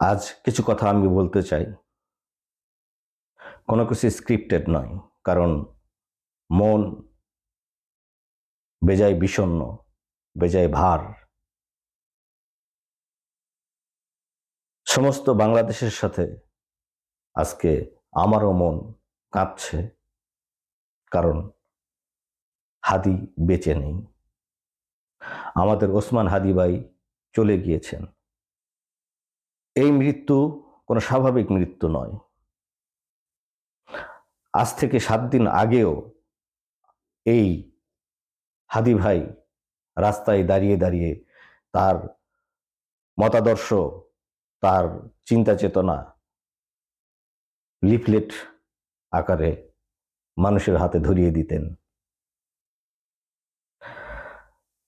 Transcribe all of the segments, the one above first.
আজ কিছু কথা আমি বলতে চাই। কোনো কিছু স্ক্রিপ্টেড নয়, কারণ মন বেজায় বিষণ্ণ, বেজায় ভার। সমস্ত বাংলাদেশের সাথে আজকে আমারও মন কাঁপছে, কারণ হাদি বেঁচে নেই। আমাদের ওসমান হাদি ভাই চলে গিয়েছেন। এই মৃত্যু কোনো স্বাভাবিক মৃত্যু নয়। আজ থেকে সাত দিন আগেও এই হাদি ভাই রাস্তায় দাঁড়িয়ে দাঁড়িয়ে তার মতাদর্শ, তার চিন্তা চেতনা, লিফলেট আকারে মানুষের হাতে ধরিয়ে দিতেন।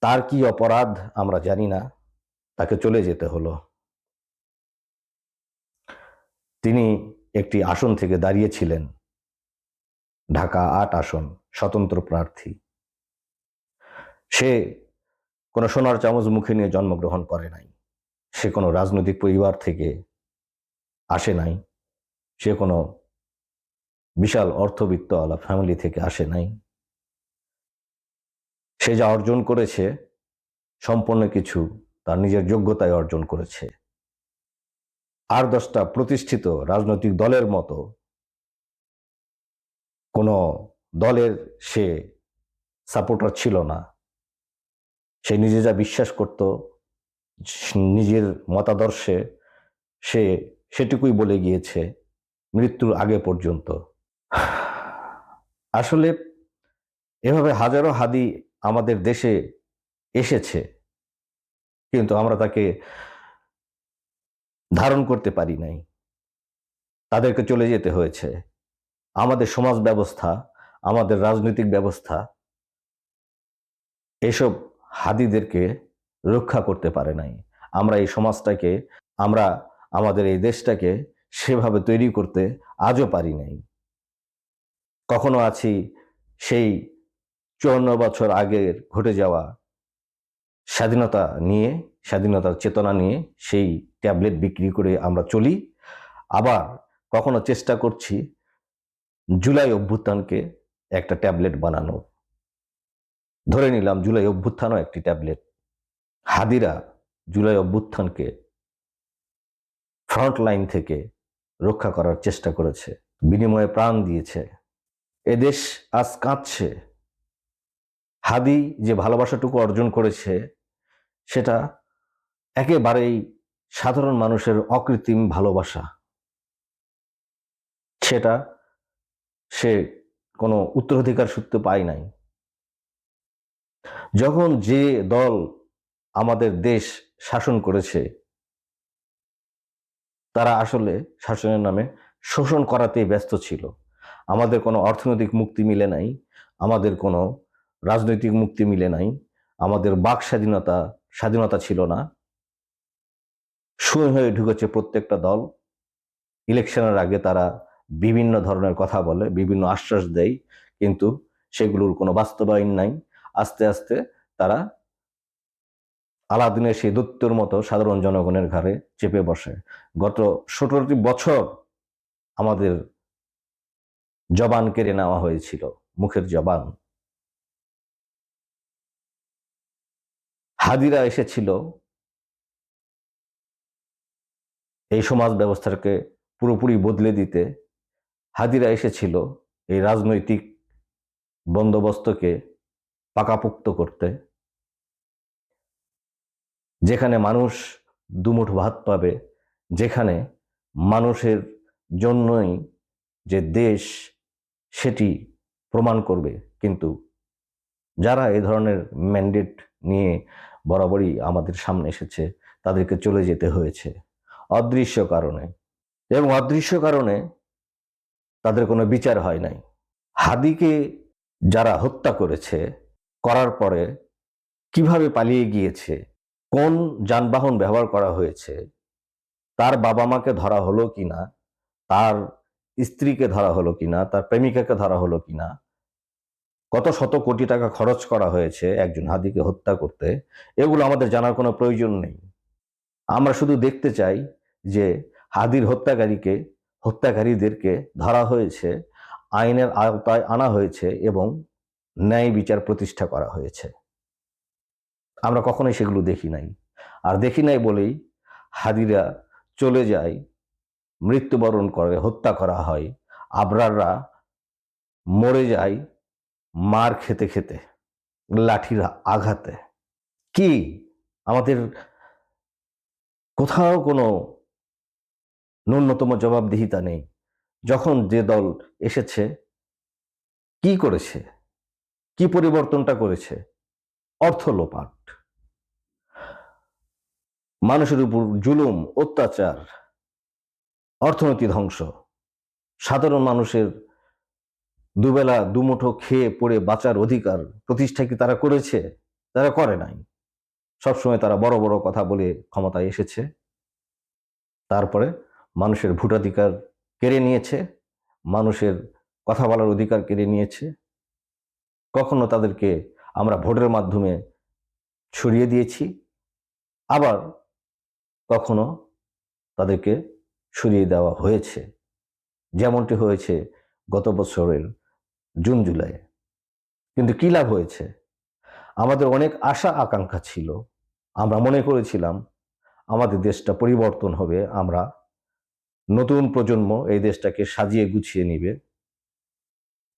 তার কি অপরাধ আমরা জানি না, তাকে চলে যেতে হলো। তিনি একটি আসন থেকে দাঁড়িয়েছিলেন। ঢাকা আট আসন, স্বতন্ত্র প্রার্থী। সে কোনো সোনার চামচ মুখে নিয়ে জন্মগ্রহণ করে নাই। সে কোনো রাজনৈতিক পরিবার থেকে আসে নাই। সে কোনো বিশাল অর্থবিত্তওয়ালা ফ্যামিলি থেকে আসে নাই। সে যা অর্জন করেছে, সম্পূর্ণ কিছু তার নিজের যোগ্যতায় অর্জন করেছে। আর দশটা প্রতিষ্ঠিত রাজনৈতিক দলের মতো কোনো দলের সে সাপোর্টার ছিল না। সে নিজে যা বিশ্বাস করত, নিজের মতাদর্শে সে সেটুকুই বলে গিয়েছে মৃত্যুর আগে পর্যন্ত। আসলে এভাবে হাজারো হাদি আমাদের দেশে এসেছে, কিন্তু আমরা তাকে ধারণ করতে পারি নাই। তাদেরকে চলে যেতে হয়েছে। আমাদের সমাজ ব্যবস্থা, আমাদের রাজনৈতিক ব্যবস্থা, এসব হাদিদেরকে রক্ষা করতে পারে নাই। আমরা এই সমাজটাকে, আমরা আমাদের এই দেশটাকে সেভাবে তৈরি করতে আজও পারি নাই। কখনো আছি সেই চুয়ান্ন বছর আগের ঘটে যাওয়া স্বাধীনতা নিয়ে স্বাধীনতার চেতনা নিয়ে সেই ট্যাবলেট বিক্রি করে আমরা চলি। আবার কখনো চেষ্টা করছি জুলাই অভ্যুত্থানকে একটা ট্যাবলেট বানানো। ধরে নিলাম জুলাই অভ্যুত্থানও একটি ট্যাবলেট। হাদিরা জুলাই অভ্যুত্থানকে ফ্রন্ট লাইন থেকে রক্ষা করার চেষ্টা করেছে, বিনিময়ে প্রাণ দিয়েছে। এদেশ আজ কাঁদছে। হাদি যে ভালোবাসাটুকু অর্জন করেছে, সেটা একেবারেই সাধারণ মানুষের অকৃত্রিম ভালোবাসা। সেটা সে কোনো উত্তরাধিকার সূত্রে পায় নাই। যখন যে দল আমাদের দেশ শাসন করেছে, তারা আসলে শাসনের নামে শোষণ করাতেই ব্যস্ত ছিল। আমাদের কোনো অর্থনৈতিক মুক্তি মিলে নাই, আমাদের কোনো রাজনৈতিক মুক্তি মিলে নাই, আমাদের বাক স্বাধীনতা স্বাধীনতা ছিল না। শুয়ে হয়ে ঢুকেছে প্রত্যেকটা দল। ইলেকশনের আগে তারা বিভিন্ন ধরনের কথা বলে, বিভিন্ন আশ্বাস দেয়, কিন্তু সেগুলোর কোনো বাস্তবায়ন নাই। আস্তে আস্তে তারা আলাদিনের সেই দৈত্যর মতো সাধারণ জনগণের ঘাড়ে চেপে বসে। গত সতেরোটি বছর আমাদের জবান কেড়ে নেওয়া হয়েছিল, মুখের জবান। হাদিরা এসেছিল এই সমাজ ব্যবস্থাকে পুরোপুরি বদলে দিতে হাদিরা এসেছিল এই রাজনৈতিক বন্দোবস্তকে পাকাপোক্ত করতে, যেখানে মানুষ দুমুঠ ভাত পাবে, যেখানে মানুষের জন্যই যে দেশ সেটি প্রমাণ করবে। কিন্তু যারা এই ধরনের ম্যান্ডেট নিয়ে বরাবরই আমাদের সামনে এসেছে, তাদেরকে চলে যেতে হয়েছে। অদৃশ্য কারণে। এবং অদৃশ্য কারণে তাদের কোনো বিচার হয় নাই। হাদিকে যারা হত্যা করেছে, করার পরে কীভাবে পালিয়ে গিয়েছে, কোন যানবাহন ব্যবহার করা হয়েছে, তার বাবা মাকে ধরা হলো কিনা, তার স্ত্রীকে ধরা হলো কিনা, তার প্রেমিকাকে ধরা হলো কিনা, কত শত কোটি টাকা খরচ করা হয়েছে একজন হাদিকে হত্যা করতে, এগুলো আমাদের জানার কোনো প্রয়োজন নেই। আমরা শুধু দেখতে চাই যে হাদির হত্যাকারীকে, হত্যাকারীদেরকে ধরা হয়েছে, আইনের আওতায় আনা হয়েছে এবং ন্যায় বিচার প্রতিষ্ঠা করা হয়েছে। আমরা কখনোই সেগুলো দেখি নাই। আর দেখি নাই বলেই হাদিরা চলে যায়, মৃত্যুবরণ করে, হত্যা করা হয়। আবরাররা মরে যায় মার খেতে খেতে, লাঠির আঘাতে। কি? আমাদের কোথাও কোনো ন্যূনতম জবাবদিহিতা নেই। যখন যে দল এসেছে, কি করেছে? কি পরিবর্তনটা করেছে? অর্থ লোপাট। মানুষের উপর জুলুম, অত্যাচার, অর্থনীতি ধ্বংস। সাধারণ মানুষের দুবেলা, দুমুঠো খেয়ে পড়ে বাঁচার অধিকার প্রতিষ্ঠা কি তারা করেছে? তারা করে নাই। সবসময় তারা বড় বড় কথা বলে ক্ষমতায় এসেছে। তারপরে মানুষের ভোটাধিকার কেড়ে নিয়েছে, মানুষের কথা বলার অধিকার কেড়ে নিয়েছে। কখনো তাদেরকে আমরা ভোটের মাধ্যমে ছড়িয়ে দিয়েছি, আবার কখনো তাদেরকে সরিয়ে দেওয়া হয়েছে। যেমনটি হয়েছে গত বছরের জুন, জুলাই। কিন্তু কী লাভ হয়েছে? আমাদের অনেক আশা, আকাঙ্ক্ষা ছিল। আমরা মনে করেছিলাম, আমাদের দেশটা পরিবর্তন হবে, আমরা নতুন প্রজন্ম এই দেশটাকে সাজিয়ে গুছিয়ে নিবে।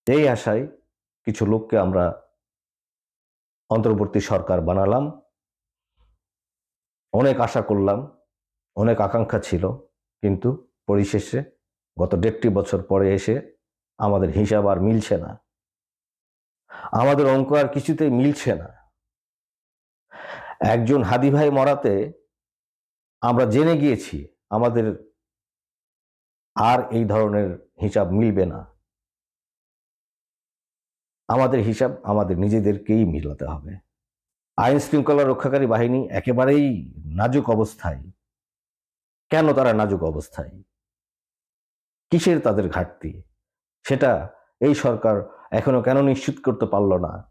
এই আশায় কিছু লোককে আমরা অন্তর্বর্তী সরকার বানালাম। অনেক আশা করলাম, অনেক আকাঙ্ক্ষা ছিল, কিন্তু পরিশেষে গত দেড়টি বছর পরে এসে আমাদের হিসাব আর মিলছে না। আমাদের অঙ্ক আর কিছুতেই মিলছে না। একজন হাদি ভাই মরাতে আমরা জেনে গিয়েছি, আমাদের আর এই ধরনের হিসাব মিলবে না। আমাদের হিসাব আমাদের নিজেদেরকেই মিলাতে হবে। আইন শৃঙ্খলা রক্ষাকারী বাহিনী একেবারেই নাজুক অবস্থায়। কেন তারা নাজুক অবস্থায়? কিসের তাদের ঘাটতি? সেটা এই সরকার এখনও কেন নিশ্চিত করতে পারল না?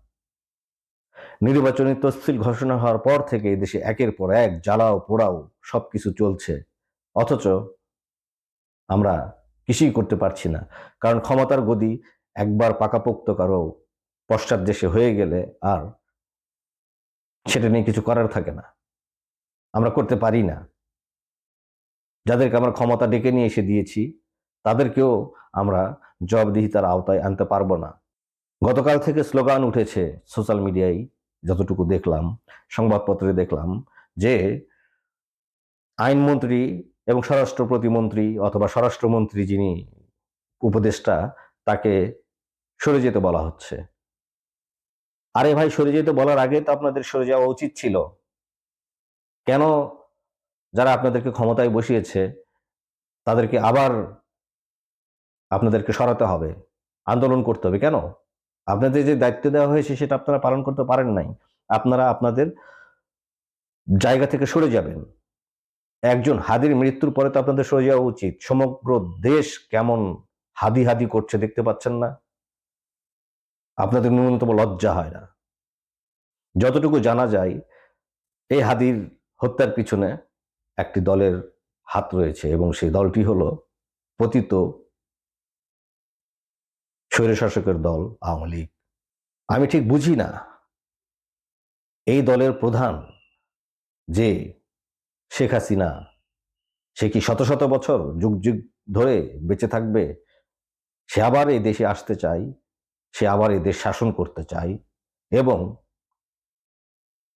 নির্বাচনী তফসিল ঘোষণা হওয়ার পর থেকে দেশে একের পর এক জ্বালাও পোড়াও সবকিছু চলছে। অথচ আমরা কিছুই করতে পারছি না। কারণ ক্ষমতার গদি একবার পাকাপোক্ত কারও পশ্চাৎ দেশে হয়ে গেলে আর সেটা নিয়ে কিছু করার থাকে না। আমরা করতে পারি না। যাদেরকে আমরা ক্ষমতা ডেকে নিয়ে এসে দিয়েছি, তাদেরকেও আমরা জবাবদিহিতার আওতায় আনতে পারব না। গতকাল থেকে স্লোগান উঠেছে সোশ্যাল মিডিয়ায়, যতটুকু দেখলাম, সংবাদপত্রে দেখলাম, যে আইনমন্ত্রী এবং স্বরাষ্ট্র প্রতিমন্ত্রী অথবা স্বরাষ্ট্রমন্ত্রী যিনি উপদেষ্টা, তাকে সরে যেতে বলা হচ্ছে। আরে ভাই, সরে যেতে বলার আগে তো আপনাদের সরে যাওয়া উচিত ছিল। কেন যারা আপনাদেরকে ক্ষমতায় বসিয়েছে, তাদেরকে আবার আপনাদেরকে সরাতে হবে, আন্দোলন করতে হবে? কেন? আপনাদের যে দায়িত্ব দেওয়া হয়েছে, সেটা আপনারা পালন করতে পারেন নাই। আপনারা আপনাদের জায়গা থেকে সরে যাবেন। একজন হাদির মৃত্যুর পরে তো আপনাদের সরে যাওয়া উচিত। সমগ্র দেশ কেমন হাদি হাদি করছে দেখতে পাচ্ছেন না। আপনাদের ন্যূনতম লজ্জা হয় না। যতটুকু জানা যায়, এই হাদির হত্যার পিছনে একটি দলের হাত রয়েছে এবং সেই দলটি হলো পতিত স্বৈরশাসকের দল, আওয়ামী লীগ। আমি ঠিক বুঝি না। এই দলের প্রধান যে শেখ হাসিনা, সে কি শত শত বছর যুগ যুগ ধরে বেঁচে থাকবে? সে আবার এই দেশে আসতে চায়, সে আবার এই দেশ শাসন করতে চায় এবং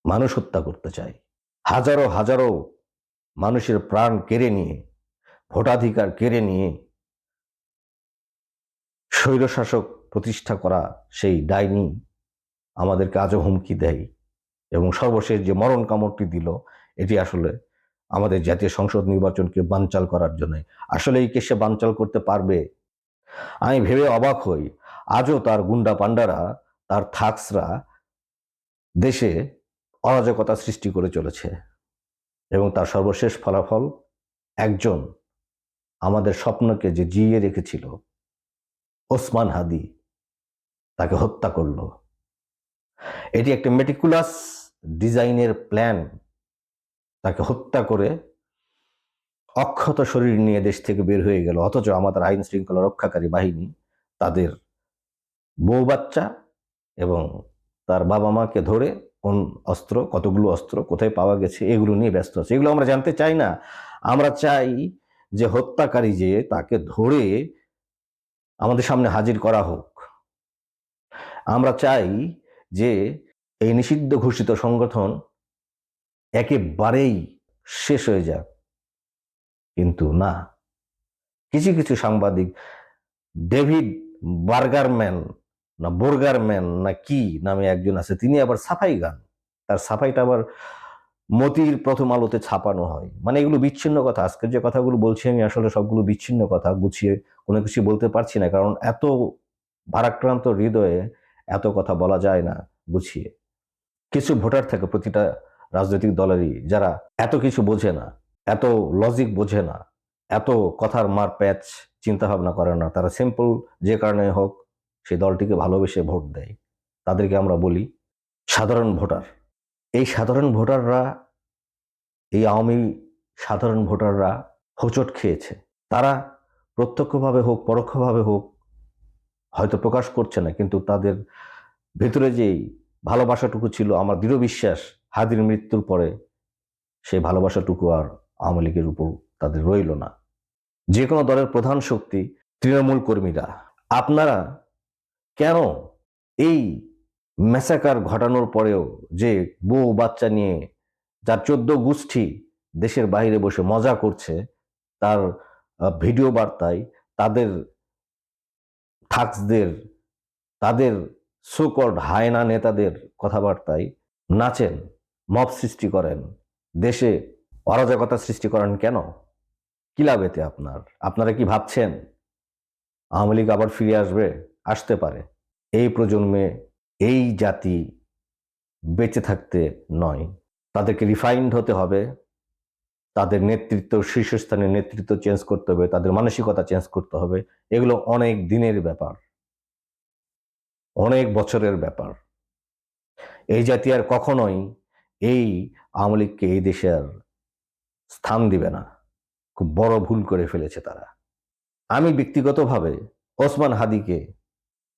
মানুষ হত্যা করতে চায়। হাজারো হাজারো মানুষের প্রাণ কেড়ে নিয়ে, ভোটাধিকার কেড়ে নিয়ে স্বৈরশাসক প্রতিষ্ঠা করা সেই ডাইনি আমাদেরকে আজও হুমকি দেয় এবং সর্বশেষ যে মরণ কামড়টি দিল, এটি আসলে আমাদের জাতীয় সংসদ নির্বাচনকে বানচাল করার জন্য। আসলে এই কেসে বানচাল করতে পারবে? আমি ভেবে অবাক হই। আজও তার গুন্ডা পান্ডারা তার থাকসরা দেশে অরাজকতা সৃষ্টি করে চলেছে এবং তার সর্বশেষ ফলাফল একজন আমাদের স্বপ্নকে যে জিয়ে রেখেছিল, ওসমান হাদি, তাকে হত্যা করল। এটি একটা মেটিকুলাস ডিজাইনের প্ল্যান তাকে হত্যা করে অক্ষত শরীর নিয়ে দেশ থেকে বের হয়ে গেল। অথচ আমাদের আইন শৃঙ্খলা রক্ষাকারী বাহিনী তাদের বউ বাচ্চা এবং তার বাবা মাকে ধরে কোন অস্ত্র, কতগুলো অস্ত্র, কোথায় পাওয়া গেছে, এগুলো নিয়ে ব্যস্ত আছে। এগুলো আমরা জানতে চাই না। আমরা চাই যে হত্যাকারী যে তাকে ধরে আমাদের সামনে হাজির করা হোক। আমরা চাই যে এই নিষিদ্ধ ঘোষিত সংগঠন একেবারেই শেষ হয়ে যাক কিন্তু না, কিছু কিছু সাংবাদিক, ডেভিড বার্গারম্যান না বোর্গারম্যান না কি নামে একজন আছে, তিনি আবার সাফাই গান। তার সাফাইটা আবার মতির প্রথম আলোতে ছাপানো হয়। মানে এগুলো বিচ্ছিন্ন কথা। আজকের যে কথাগুলো বলছি আমি, আসলে সবগুলো বিচ্ছিন্ন কথা। গুছিয়ে কোনো কিছু বলতে পারছি না, কারণ এত ভারাক্রান্ত হৃদয়ে এত কথা বলা যায় না, গুছিয়ে। কিছু ভোটার থাকে প্রতিটা রাজনৈতিক দলেরই যারা এত কিছু বোঝে না, এত লজিক বোঝে না, এত কথার মার প্যাচ চিন্তা ভাবনা করে না, তারা সিম্পল যে কারণে হোক সেই দলটিকে ভালোবেসে ভোট দেয়। তাদেরকে আমরা বলি সাধারণ ভোটার। এই সাধারণ ভোটাররা, এই আওয়ামী সাধারণ ভোটাররা হোঁচট খেয়েছে। তারা প্রত্যক্ষভাবে হোক, পরোক্ষভাবে হোক, হয়তো প্রকাশ করছে না, কিন্তু তাদের ভেতরে যেই ভালোবাসাটুকু ছিল, আমার দৃঢ় বিশ্বাস হাদির মৃত্যুর পরে সেই ভালোবাসাটুকু আর আওয়ামী লীগের উপর তাদের রইল না। যে কোনো দলের প্রধান শক্তি, তৃণমূল কর্মীরা, আপনারা কেন এই ম্যাসাকার ঘটানোর পরেও যে বউ বাচ্চা নিয়ে যার চোদ্দ গোষ্ঠী দেশের বাইরে বসে মজা করছে, তার ভিডিও বার্তায় তাদের থাকসদের, তাদের সুকল্ড হায়না নেতাদের কথাবার্তায় নাচেন? মব সৃষ্টি করেন। দেশে অরাজকতা সৃষ্টি করেন কেন? কি লাভ এতে আপনার? আপনারা কি ভাবছেন? আওয়ামী লীগ আবার ফিরে আসবে? আসতে পারে। এই প্রজন্মে এই জাতি বেঁচে থাকতে নয়। তাদেরকে রিফাইন্ড হতে হবে। তাদের নেতৃত্ব, শীর্ষস্থানের নেতৃত্ব চেঞ্জ করতে হবে। তাদের মানসিকতা চেঞ্জ করতে হবে। এগুলো অনেক দিনের ব্যাপার। অনেক বছরের ব্যাপার। এই জাতি আর কখনোই এই আওয়ামী লীগকে এই দেশের স্থান দিবে না। খুব বড় ভুল করে ফেলেছে তারা। আমি ব্যক্তিগতভাবে ওসমান হাদিকে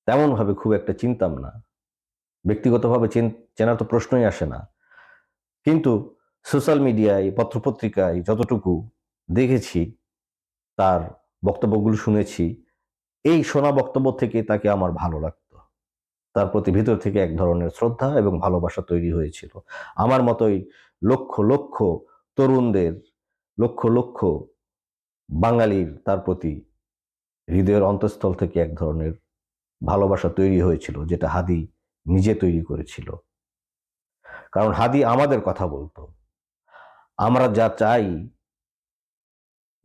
তেমনভাবে খুব একটা চিনতাম না। ব্যক্তিগতভাবে চিন- চেনার তো প্রশ্নই আসে না। কিন্তু সোশ্যাল মিডিয়ায়, পত্রপত্রিকায় যতটুকু দেখেছি, তার বক্তব্যগুলো শুনেছি, এই শোনা বক্তব্য থেকে তাকে আমার ভালো লাগতো। তার প্রতি ভিতর থেকে এক ধরনের শ্রদ্ধা এবং ভালোবাসা তৈরি হয়েছিল। আমার মতোই লক্ষ লক্ষ তরুণদের, লক্ষ লক্ষ বাঙালির তার প্রতি হৃদয়ের অন্তঃস্থল থেকে এক ধরনের ভালোবাসা তৈরি হয়েছিল, যেটা হাদি নিজে তৈরি করেছিল। কারণ হাদি আমাদের কথা বলতো। আমরা যা চাই,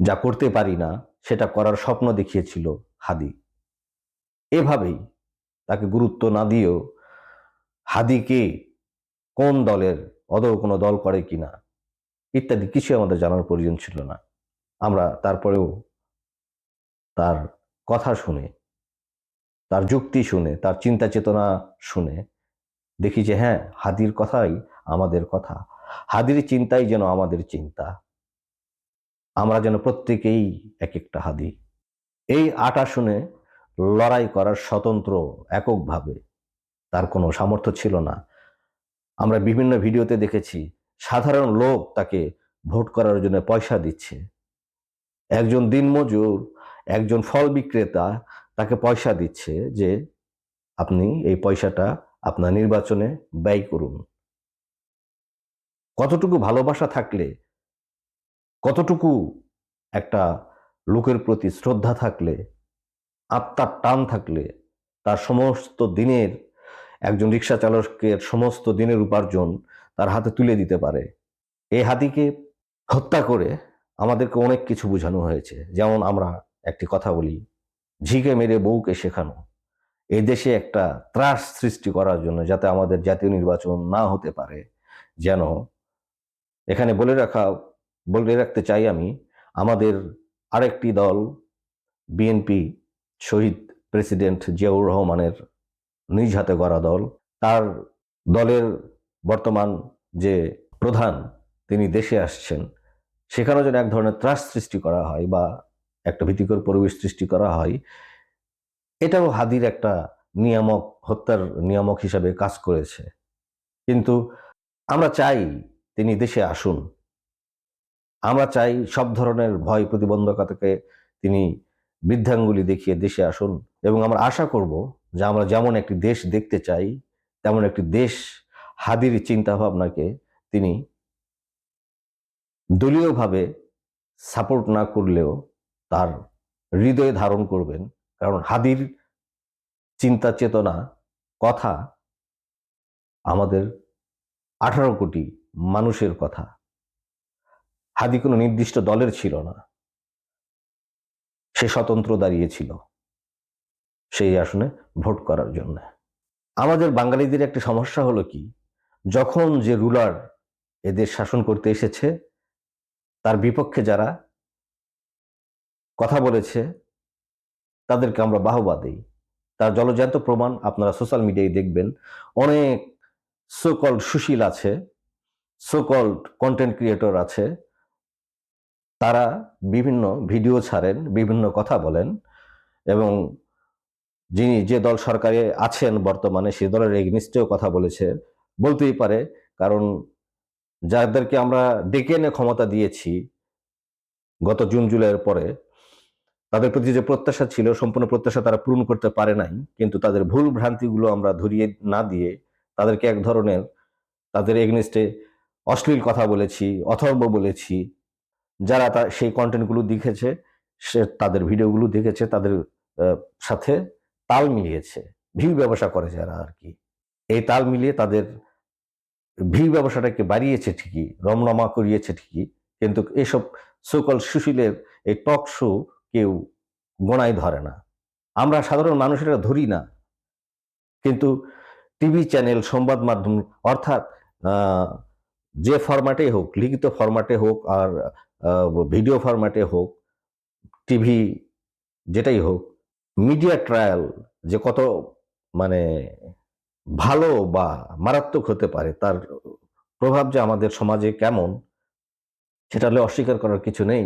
যা করতে পারি না, সেটা করার স্বপ্ন দেখিয়েছিল হাদি। এভাবেই গুরুত্ব না দিয়েও হাদিকে কোন দলের অদৌ কোনো দল করে কিনা ইত্যাদি কিছু আমাদের জানার প্রয়োজন ছিল না। আমরা তারপরেও তার কথা শুনে, তার যুক্তি শুনে, তার চিন্তা চেতনা শুনে দেখি যে হ্যাঁ হাদির কথাই আমাদের কথা। হাদির চিন্তাই যেন আমাদের চিন্তা। আমরা যেন প্রত্যেকেই এক একটা হাদি। এই আট আসনে লড়াই করার স্বতন্ত্র এককভাবে তার কোনো সামর্থ্য ছিল না। আমরা বিভিন্ন ভিডিওতে দেখেছি, সাধারণ লোক তাকে ভোট করার জন্য পয়সা দিচ্ছে। একজন দিনমজুর, একজন ফল বিক্রেতা তাকে পয়সা দিচ্ছে যে, আপনি এই পয়সাটা আপনার নির্বাচনে ব্যয় করুন। কতটুকু ভালোবাসা থাকলে, কতটুকু একটা লোকের প্রতি শ্রদ্ধা থাকলে আত্মার টান থাকলে তার সমস্ত দিনের, একজন রিক্সা চালকের সমস্ত দিনের উপার্জন তার হাতে তুলে দিতে পারে। এই হাতিকে হত্যা করে আমাদেরকে অনেক কিছু বোঝানো হয়েছে। যেমন আমরা একটি কথা বলি, ঝিকে মেরে বউকে শেখানো। এই দেশে একটা ত্রাস সৃষ্টি করার জন্য যাতে আমাদের জাতীয় নির্বাচন না হতে পারে। যেন এখানে বলে রাখা, বলে রাখতে চাই আমি, আমাদের আরেকটি দল, বিএনপি শহীদ প্রেসিডেন্ট জিয়াউর রহমানের নিজ হাতে গড়া দল, তার দলের বর্তমান যে প্রধান তিনি দেশে আসছেন, সেখানেও যেন এক ধরনের ত্রাস সৃষ্টি করা হয় বা একটা ভীতিকর পরিবেশ সৃষ্টি করা হয়, এটাও হাদির একটা নিয়ামক, হত্যার নিয়ামক হিসাবে কাজ করেছে। কিন্তু আমরা চাই তিনি দেশে আসুন। আমরা চাই সব ধরনের ভয় প্রতিবন্ধকতাকে তিনি বৃদ্ধাঙ্গুলি দেখিয়ে দেশে আসুন। এবং আমরা আশা করব যে আমরা যেমন একটি দেশ দেখতে চাই, তেমন একটি দেশ হাদির চিন্তা ভাবনাকে তিনি দলীয়ভাবে সাপোর্ট না করলেও তার হৃদয়ে ধারণ করবেন। কারণ হাদির চিন্তা চেতনা কথা আমাদের আঠারো কোটি মানুষের কথা। হাদি কোনো নির্দিষ্ট দলের ছিল না। সে স্বতন্ত্র দাঁড়িয়েছিল সেই আসনে ভোট করার জন্য। আমাদের বাঙালিদের একটা সমস্যা হলো কি, যখন যে রুলার এদের শাসন করতে এসেছে, তার বিপক্ষে যারা কথা বলেছে, তাদেরকে আমরা বাহবা দিই। তার জলজান্ত প্রমাণ আপনারা সোশ্যাল মিডিয়ায় দেখবেন। অনেক সোকল্ড সুশীল আছে সোকল্ড কন্টেন্ট ক্রিয়েটর আছে তারা বিভিন্ন ভিডিও ছাড়েন, বিভিন্ন কথা বলেন এবং যিনি যে দল সরকারে আছেন বর্তমানে সে দলের এগনিস্টেও কথা বলেছে, বলতেই পারে। কারণ যাদেরকে আমরা ডেকে এনে ক্ষমতা দিয়েছি গত জুন, জুলাইয়ের পরে, তাদের প্রতি যে প্রত্যাশা ছিল, সম্পূর্ণ প্রত্যাশা তারা পূরণ করতে পারে নাই। কিন্তু তাদের ভুল ভ্রান্তিগুলো আমরা ধরিয়ে না দিয়ে তাদেরকে এক ধরনের তাদের এগনিস্টে অশ্লীল কথা বলেছি, অথর্ব বলেছি যারা তা, সেই কন্টেন্টগুলো দেখেছে, সে তাদের ভিডিওগুলো দেখেছে, তাদের সাথে তাল মিলিয়েছে ভিউ ব্যবসা করে যারা আর কি। এই তাল মিলিয়ে তাদের ভিউ ব্যবসাটাকে বাড়িয়েছে ঠিকই, রমরমা করিয়েছে ঠিকই, কিন্তু এসব সকল সুশীলের এই টক শো কেউ গোনায় ধরে না। আমরা সাধারণ মানুষেরা ধরি না। কিন্তু টিভি চ্যানেল, সংবাদ মাধ্যম, অর্থাৎ যে ফরম্যাটে হোক, লিখিত ফরম্যাটে হোক আর ভিডিও ফরম্যাটে হোক টিভি যেটাই হোক মিডিয়া ট্রায়াল যে কত মানে ভালো বা মারাত্মক হতে পারে, তার প্রভাব যে আমাদের সমাজে কেমন, সেটা হলে অস্বীকার করার কিছু নেই।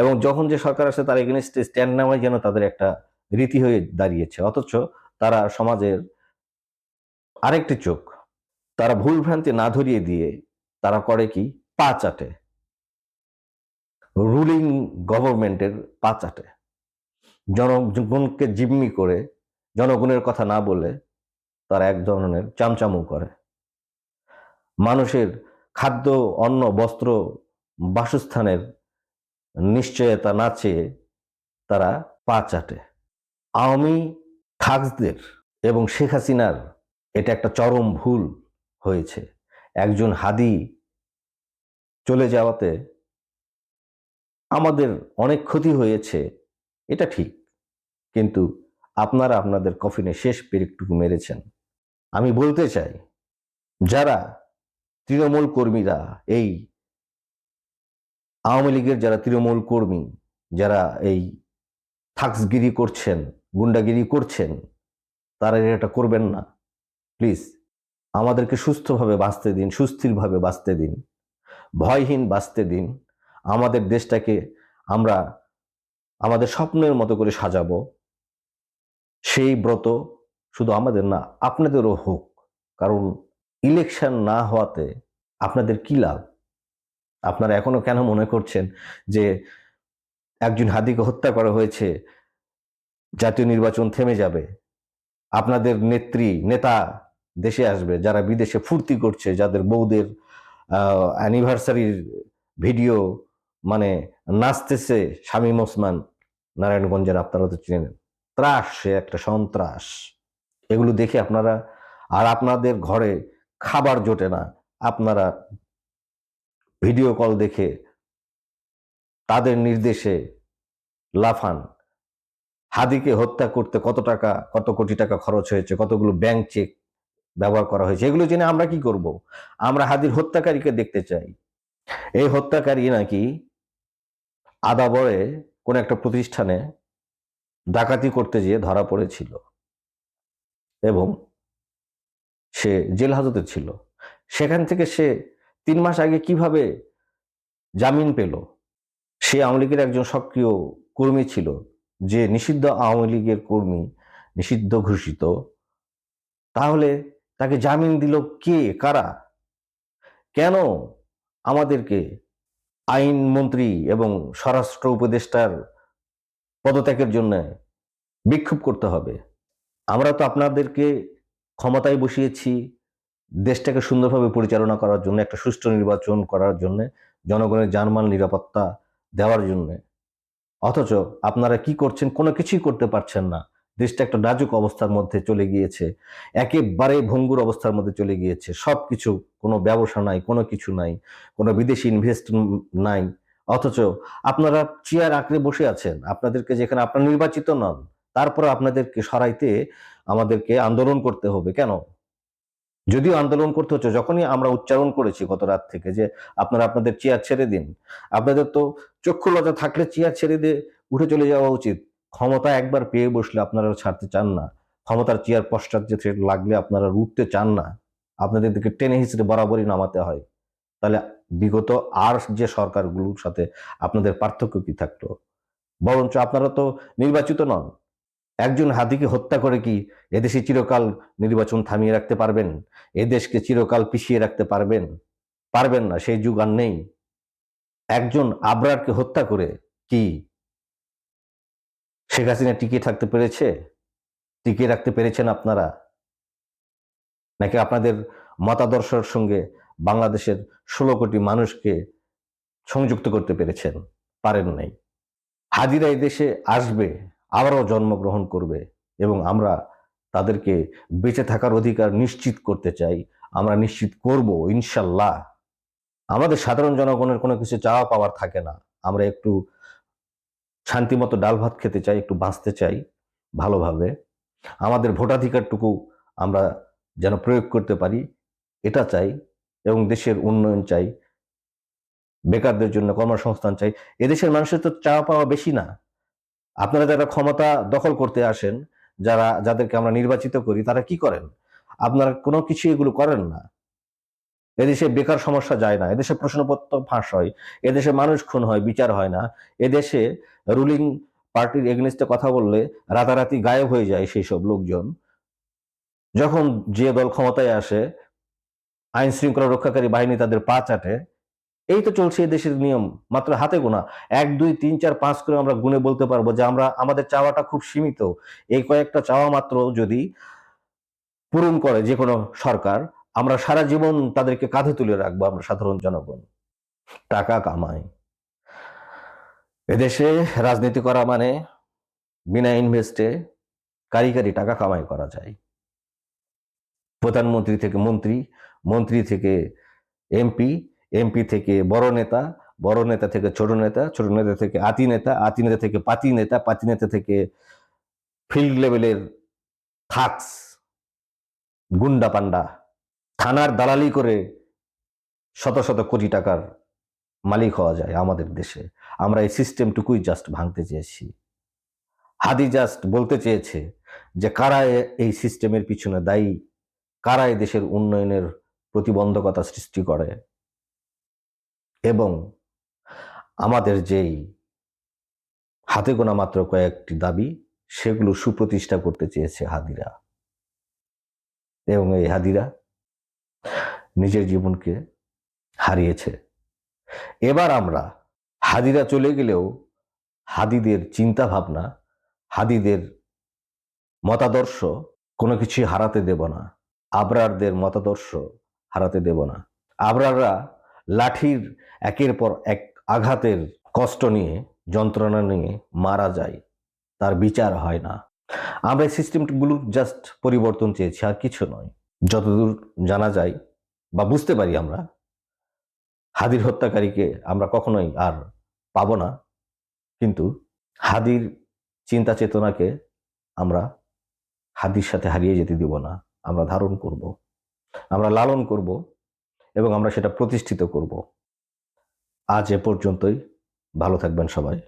এবং যখন যে সরকার আসে তার এগেনস্টে স্ট্যান্ড নেওয়াই যেন তাদের একটা রীতি হয়ে দাঁড়িয়েছে। অথচ তারা সমাজের আরেকটি চোখ তারা ভুল ভ্রান্তি না ধরিয়ে দিয়ে তারা করে কি? পা চাটে। রুলিং গভর্নমেন্টের পা চাটে। জনগণকে জিম্মি করে, জনগণের কথা না বলে তারা এক ধরনের চামচামু করে। মানুষের খাদ্য, অন্ন, বস্ত্র, বাসস্থানের নিশ্চয়তা না চেয়ে তারা পা চাটে। আওয়ামী থাকসদের এবং শেখ হাসিনার এটা একটা চরম ভুল। হয়েছে। একজন হাদি চলে যাওয়াতে আমাদের অনেক ক্ষতি হয়েছে, এটা ঠিক। কিন্তু আপনারা আপনাদের কফিনে শেষ পেরেকটুকু মেরেছেন। আমি বলতে চাই, যারা তৃণমূল কর্মীরা, এই আওয়ামী লীগের যারা তৃণমূল কর্মী, যারা এই থাকসগিরি করছেন, গুন্ডাগিরি করছেন, তারা এটা করবেন না। প্লিজ আমাদেরকে সুস্থভাবে বাঁচতে দিন, সুস্থিরভাবে বাঁচতে দিন। ভয়হীন বাঁচতে দিন। আমাদের দেশটাকে আমরা আমাদের স্বপ্নের মতো করে সাজাবো। সেই ব্রত শুধু আমাদের না, আপনাদেরও হোক। কারণ ইলেকশন না হওয়াতে আপনাদের কি লাভ? আপনারা এখনও কেন মনে করছেন যে একজন হাদিকে হত্যা করা হয়েছে, জাতীয় নির্বাচন থেমে যাবে? আপনাদের নেত্রী, নেতা দেশে আসবে, যারা বিদেশে ফুর্তি করছে, যাদের বউদের অ্যানিভার্সারির ভিডিও মানে নাচতেছে শামীম ওসমান নারায়ণগঞ্জের আপনারা তো চেনেন। ত্রাস সে একটা সন্ত্রাস। এগুলো দেখে আপনারা, আর আপনাদের ঘরে খাবার জোটে না, আপনারা ভিডিও কল দেখে তাদের নির্দেশে লাফান। হাদিকে হত্যা করতে কত টাকা, কত কোটি টাকা খরচ হয়েছে, কতগুলো ব্যাংক চেক ব্যবহার করা হয়েছে। এগুলো জেনে আমরা কি করব? আমরা হাদির হত্যাকারীকে দেখতে চাই। এই হত্যাকারী নাকি আদাবরে কোন একটা প্রতিষ্ঠানে ডাকাতি করতে গিয়ে ধরা পড়েছিল এবং সে জেল হাজতে ছিল। সেখান থেকে সে তিন মাস আগে কীভাবে জামিন পেল? সে আওয়ামী লীগের একজন সক্রিয় কর্মী ছিল, যে নিষিদ্ধ আওয়ামী লীগের কর্মী, নিষিদ্ধ ঘোষিত। তাহলে তাকে জামিন দিল কে? কারা? কেন আমাদেরকে আইনমন্ত্রী এবং স্বরাষ্ট্র উপদেষ্টার পদত্যাগের জন্য বিক্ষোভ করতে হবে? আমরা তো আপনাদেরকে ক্ষমতায় বসিয়েছি, দেশটাকে সুন্দরভাবে পরিচালনা করার জন্য, একটা সুষ্ঠু নির্বাচন করার জন্য, জনগণের জানমাল নিরাপত্তা দেওয়ার জন্য। অথচ আপনারা কি করছেন? কোনো কিছুই করতে পারছেন না। দেশটা একটা নাজুক অবস্থার মধ্যে চলে গিয়েছে। একেবারে ভঙ্গুর অবস্থার মধ্যে চলে গিয়েছে। সব কিছু কোনো ব্যবসা নাই, কোনো কিছু নাই, কোনো বিদেশি ইনভেস্ট নাই। অথচ আপনারা চেয়ার আঁকড়ে বসে আছেন। আপনাদেরকে যেখানে আপনারা নির্বাচিত নন, তারপর আপনাদেরকে সরাইতে আমাদেরকে আন্দোলন করতে হবে। কেন? যদিও আন্দোলন করতে হচ্ছে, যখনই আমরা উচ্চারণ করেছি গত রাত থেকে যে আপনারা আপনাদের চেয়ার ছেড়ে দিন। আপনাদের তো চক্ষু লজা থাকলে চেয়ার ছেড়ে দিয়ে উঠে চলে যাওয়া উচিত। ক্ষমতা একবার পেয়ে বসলে আপনারা ছাড়তে চান না। ক্ষমতার চেয়ার পশ্চাৎ যে লাগলে আপনারা উঠতে চান না। আপনাদের দিকে টেনে হিসেবে বরাবরই নামাতে হয়। তাহলে বিগত আর যে সরকারগুলোর সাথে আপনাদের পার্থক্য কি থাকতো বরঞ্চ আপনারা তো নির্বাচিত নন। একজন হাতিকে হত্যা করে কি এদেশে চিরকাল নির্বাচন থামিয়ে রাখতে পারবেন? এদেশকে চিরকাল পিছিয়ে রাখতে পারবেন? পারবেন না, সেই যুগ আর নেই। একজন আবরারকে হত্যা করে কি শেখ হাসিনা টিকিয়ে থাকতে পেরেছে? টিকিয়ে রাখতে পেরেছেন আপনারা? নাকি আপনাদের মতাদর্শের সঙ্গে বাংলাদেশের ষোলো কোটি মানুষকে সংযুক্ত করতে পেরেছেন? পারেন নাই। হাজিরা এই দেশে আসবে, আবারও জন্মগ্রহণ করবে এবং আমরা তাদেরকে বেঁচে থাকার অধিকার নিশ্চিত করতে চাই। আমরা নিশ্চিত করব, ইনশাল্লাহ। আমাদের সাধারণ জনগণের কোনো কিছু চাওয়া পাওয়ার থাকে না। আমরা একটু শান্তিমতো ডাল ভাত খেতে চাই, একটু বাঁচতে চাই ভালোভাবে। আমাদের ভোটাধিকারটুকু আমরা যেন প্রয়োগ করতে পারি, এটা চাই এবং দেশের উন্নয়ন চাই, বেকারদের জন্য কর্মসংস্থান চাই। এদেশের মানুষের তো চাওয়া পাওয়া বেশি না। আপনারা যারা ক্ষমতা দখল করতে আসেন, যারা, যাদেরকে আমরা নির্বাচিত করি, তারা কি করেন? আপনারা কোনো কিছু এগুলো করেন না। এদেশে বেকার সমস্যা যায় না, এদেশে প্রশ্নপত্র ফাঁস হয়, এদেশে মানুষ খুন হয়, বিচার হয় না, এদেশে রুলিং পার্টির এগেনিস্টে কথা বললে রাতারাতি গায়েব হয়ে যায় সেই সব লোকজন। যখন যে দল ক্ষমতায় আসে, আইন শৃঙ্খলা রক্ষাকারী বাহিনী তাদের পা চাটে, এই তো চলছে এই দেশের নিয়ম, মাত্র হাতে গোনা। এক, দুই, তিন, চার, পাঁচ করে আমরা গুনে বলতে পারব যে আমরা, আমাদের চাওয়াটা খুব সীমিত। এই কয়েকটা চাওয়া মাত্র যদি পূরণ করে যে কোনো সরকার আমরা সারা জীবন তাদেরকে কাঁধে তুলে রাখব, আমরা সাধারণ জনগণ। টাকা কামাই। এদেশে রাজনীতি করা মানে বিনা ইনভেস্টে কারিগরি টাকা কামাই করা যায়। প্রধানমন্ত্রী থেকে মন্ত্রী মন্ত্রী থেকে এমপি এমপি থেকে বড় নেতা বড় নেতা থেকে ছোট নেতা ছোট নেতা থেকে আতি নেতা আতি নেতা থেকে পাতি নেতা পাতি নেতা থেকে ফিল্ড লেভেলের থাকস, গুন্ডা পান্ডা। থানার দালালি করে শত শত কোটি টাকার মালিক হওয়া যায় আমাদের দেশে। আমরা এই সিস্টেমটুকুই জাস্ট ভাঙতে চেয়েছি। হাদি জাস্ট বলতে চেয়েছে যে, কারা এই সিস্টেমের পিছনে দায়ী? কারা এই দেশের উন্নয়নের প্রতিবন্ধকতা সৃষ্টি করে? এবং আমাদের যেই হাতে গোনা মাত্র কয়েকটি দাবি, সেগুলো সুপ্রতিষ্ঠা করতে চেয়েছে হাদিরা। এবং এই হাদিরা নিজের জীবনকে হারিয়েছে। এবার আমরা হাদিরা চলে গেলেও হাদিদের চিন্তা ভাবনা হাদিদের মতাদর্শ কোনো কিছু হারাতে দেব না। আবরারদের মতাদর্শ হারাতে দেব না। আবরাররা লাঠির একের পর এক আঘাতের কষ্ট নিয়ে, যন্ত্রণা নিয়ে মারা যায়, তার বিচার হয় না। আমরা সিস্টেমগুলোর জাস্ট পরিবর্তন চেয়েছি, আর কিছু নয়। যতদূর জানা যায় বা বুঝতে পারি আমরা, হাদির হত্যাকারীকে আমরা কখনোই আর পাবো না, কিন্তু হাদির চিন্তা চেতনাকে আমরা হাদির সাথে হারিয়ে যেতে দিব না, আমরা ধারণ করব, আমরা লালন করব এবং আমরা সেটা প্রতিষ্ঠিত করব। আজ এ পর্যন্তই, ভালো থাকবেন সবাই।